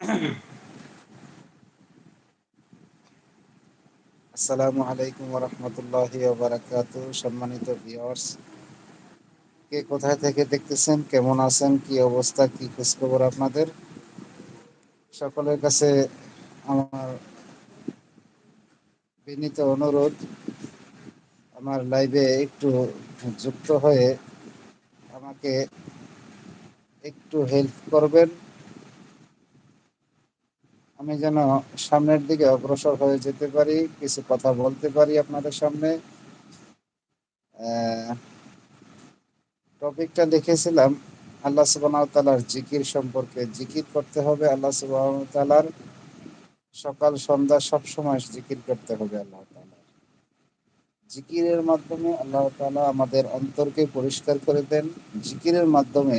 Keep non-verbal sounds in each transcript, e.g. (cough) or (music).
(coughs) আসসালামু আলাইকুম রহমতুল্লাহ বারাকাত সম্মানিত ভিওর্স কে কোথায় থেকে দেখতেছেন, কেমন আছেন, কি অবস্থা, কি খোঁজখবর আপনাদের? সকলের কাছে আমার বিনীত অনুরোধ, আমার লাইভে একটু যুক্ত হয়ে আমাকে একটু হেল্প করবেন। আমি যেন সামনের দিকে অগ্রসর হয়ে যেতে পারি, কিছু কথা বলতে পারি আপনাদের সামনে। টপিকটা লিখেছিলাম আল্লাহ সুবাহ তালার জিকির সম্পর্কে। জিকির করতে হবে আল্লাহ সুবাহ তালার সকাল, সন্ধ্যা সব সময় জিকির করতে হবে আল্লাহ জিকিরের মাধ্যমে আল্লাহ তালা আমাদের অন্তরকে পরিষ্কার করে দেন। জিকিরের মাধ্যমে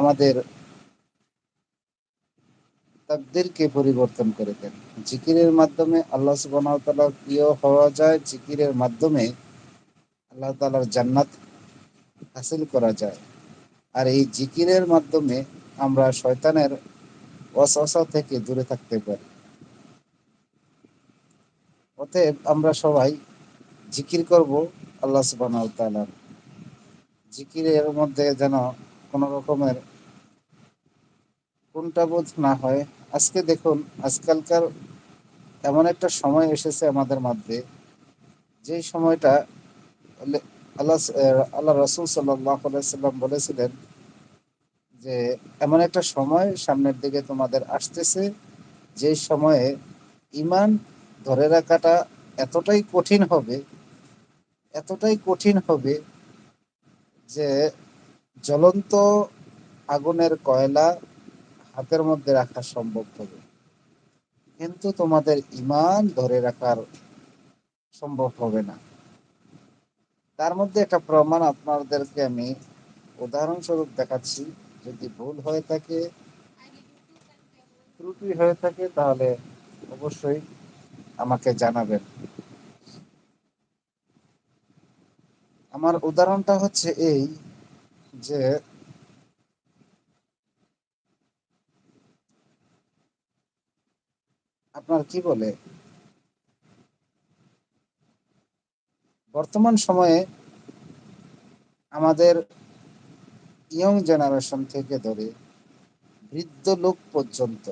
আমাদের তাকদিরকে পরিবর্তন করে দেন। জিকিরের মাধ্যমে আল্লাহ সুবাহ তালার প্রিয় হওয়া যায়, জিকিরের মাধ্যমে আল্লাহ তালার জান্নাত হাসিল করা যায়। আর এই জিকিরের মাধ্যমে আমরা শয়তানের অসহসা থেকে দূরে থাকতে পারি। অতএব আমরা সবাই জিকির করব আল্লাহ সুবাহ তালার জিকিরের মধ্যে যেন কোনো রকমের কোনটা বোধ না হয়। আজকে দেখুন, আজকালকার এমন একটা সময় এসেছে আমাদের মধ্যে যে সময়টা আল্লাহ আল্লাহ রসুল সাল্লাম বলেছিলেন যে, এমন একটা সময় সামনের দিকে তোমাদের আসতেছে যে সময়ে ইমান ধরে রাখাটা এতটাই কঠিন হবে, এতটাই কঠিন হবে যে জ্বলন্ত আগুনের কয়লা হাতের মধ্যে রাখা সম্ভব হবে। কিন্তু তোমাদের ইমান ধরে রাখার সম্ভব হবে না। তার মধ্যে একটা প্রমাণ আপনাদেরকে আমি উদাহরণস্বরূপ দেখাচ্ছি। যদি ভুল হয়ে থাকে, ত্রুটি হয়ে থাকে, তাহলে অবশ্যই আমাকে জানাবেন। আমার উদাহরণটা হচ্ছে এই যে আপনার কি বলে? বর্তমান সময়ে আমাদের ইয়ং জেনারেশন থেকে ধরে বৃদ্ধ লোক পর্যন্ত,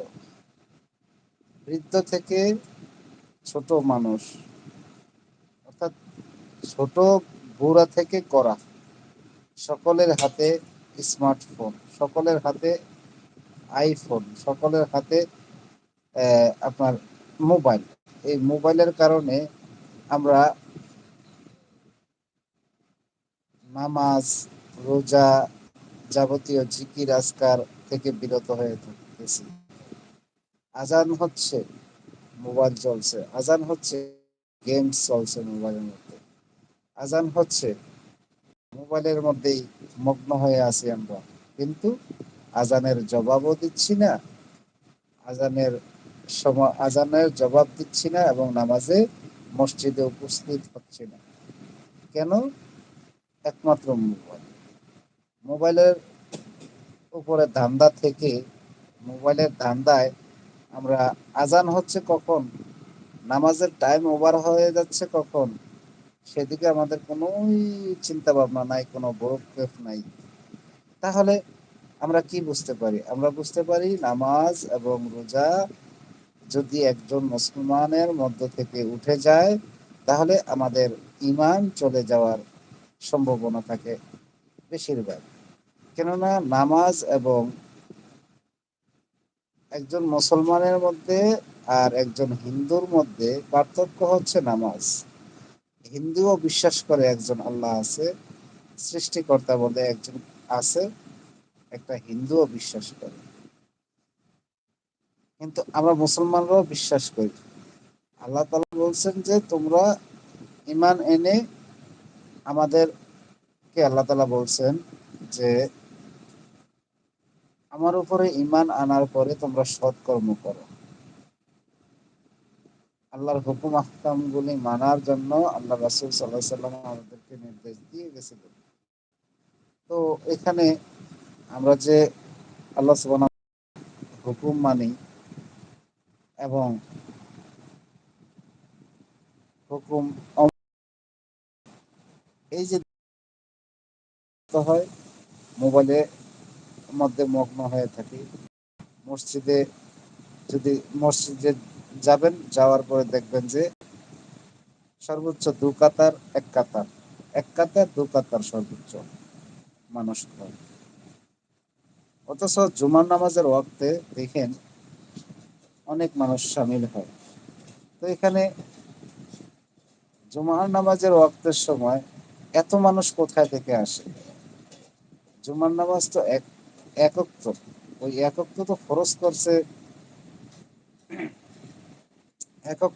বৃদ্ধ থেকে ছোট মানুষ, অর্থাৎ ছোট বুড়া থেকে করা, সকলের হাতে স্মার্টফোন সকলের হাতে আইফোন সকলের হাতে আপনার মোবাইল এই মোবাইলের কারণে আমরা নামাজ, রোজা যাবতীয় জিকির, আজকার থেকে বিরত হয়ে থাকতেছি। আজান হচ্ছে মোবাইল চলছে। আজান হচ্ছে গেমস চলছে মোবাইলের মধ্যে। আজান হচ্ছে মোবাইলের মধ্যেই মগ্ন হয়ে আছি আমরা। কিন্তু আজানের জবাবও দিচ্ছি না। আজানের আজানের জবাব দিচ্ছি না এবং নামাজে মসজিদে উপস্থিত হচ্ছে না। কেন? একমাত্র মোবাইল। মোবাইলের উপরে ধান্দা থেকে মোবাইলের ধান্দায় আমরা আজান হচ্ছে কখন? নামাজের টাইম ওভার হয়ে যাচ্ছে কখন? সেদিকে আমাদের কোনো চিন্তা ভাবনা নাই, কোনো বরফ নাই। তাহলে আমরা কি বুঝতে পারি? আমরা বুঝতে পারি নামাজ এবং রোজা যদি একজন মুসলমানের মধ্য থেকে উঠে যায়, তাহলে আমাদের ইমান চলে যাওয়ার সম্ভাবনা থাকে বেশিরভাগ। কেননা নামাজ এবং একজন মুসলমানের মধ্যে আর একজন হিন্দুর মধ্যে পার্থক্য হচ্ছে নামাজ। হিন্দুও বিশ্বাস করে একজন আল্লাহ আছে, সৃষ্টিকর্তা বলে একজন আছে, একটা হিন্দুও বিশ্বাস করে। কিন্তু আমরা মুসলমানরাও বিশ্বাস করি। আল্লাহ তালা বলছেন যে, তোমরা ইমান এনে আমাদেরকে আল্লাহ তালা বলছেন যে, আমার উপরে ইমান আনার পরে তোমরা সৎকর্ম করো। আল্লাহর হুকুম আহকাম গুলি মানার জন্য আল্লাহ রাসুল সাল্লাহ সাল্লাম আমাদেরকে নির্দেশ দিয়ে গেছিলেন। তো এখানে আমরা যে আল্লাহ সুবাহ হুকুম মানি এবং হুকুম এই যে হয়, মোবাইলে মধ্যে মগ্ন হয়ে থাকি। মসজিদে যদি মসজিদে যাবেন, যাওয়ার পরে দেখবেন যে সর্বোচ্চ দু কাতার, এক কাতার। এক কাতার, দু কাতার সর্বোচ্চ মানুষ অথচ জুমার নামাজের ওয়াক্তে দেখেন অনেক মানুষ সামিল হয়। তো এখানে জুমার নামাজের ওয়াক্তের সময় এত মানুষ কোথায় থেকে আসে? জুমার নামাজ তো এক, একত্র। ওই একত্র তো খরচ করছে। একক